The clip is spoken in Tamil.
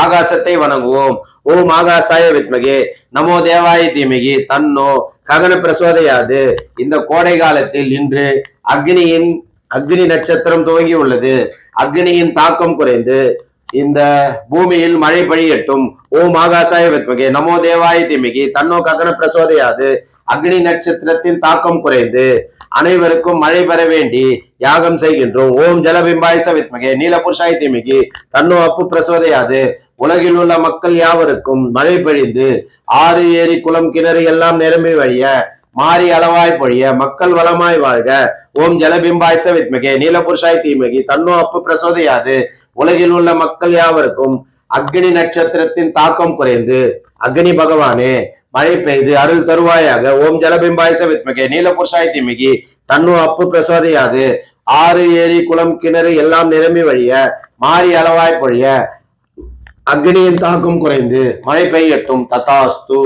ஆகாசத்தை வணங்குவோம். ஓம் ஆகாசாய வித்மகே நமோ தேவாய தீமகி தன்னோ ககன பிரசோதையாது. இந்த கோடை காலத்தில் இன்று அக்னியின் அக்னி நட்சத்திரம் துவங்கி உள்ளது அக்னியின் தாக்கம் குறைந்து இந்த பூமியில் மழை பொழியட்டும் ஓம் ஆகாசாய வித்மகே. நமோ தேவாய திமிகி. தன்னோ ககன பிரசோதையாது. அக்னி நட்சத்திரத்தின் தாக்கம் குறைந்து அனைவருக்கும் மழை பெற வேண்டி யாகம் செய்கின்றோம். ஓம் ஜலபிம்பாய வித்மகே. நீலபுருஷாய திமிகி. தன்னோ அப்பு பிரசோதையாது. உலகில் உள்ள மக்கள் யாவருக்கும் மழை பொழிந்து ஆறு ஏரி குளம் கிணறு எல்லாம் நிரம்பி வழிய மாறி அளவாய் பொழிய மக்கள் வளமாய் வாழ்க. ஓம் ஜலபிம்பாயச வித்மகே. நீலபுருஷாய் தீமகி. தன்னோ அப்பு பிரசோதையாது. உலகில் உள்ள மக்கள் யாவருக்கும் அக்னி நட்சத்திரத்தின் தாக்கம் குறைந்து அக்னி பகவானே மழை பெய்து அருள் தருவாயாக. ஓம் ஜலபிம்பாயச வித்மகே நீலபுருஷாய் திமிகி தன்னு அப்பு பிரசோதையாது. ஆறு ஏரி குளம் கிணறு எல்லாம் நிரம்பி வழிய மாறி அளவாய் பொழிய அக்னியின் தாக்கம் குறைந்து மழை பெய்யட்டும். ததாஸ்து.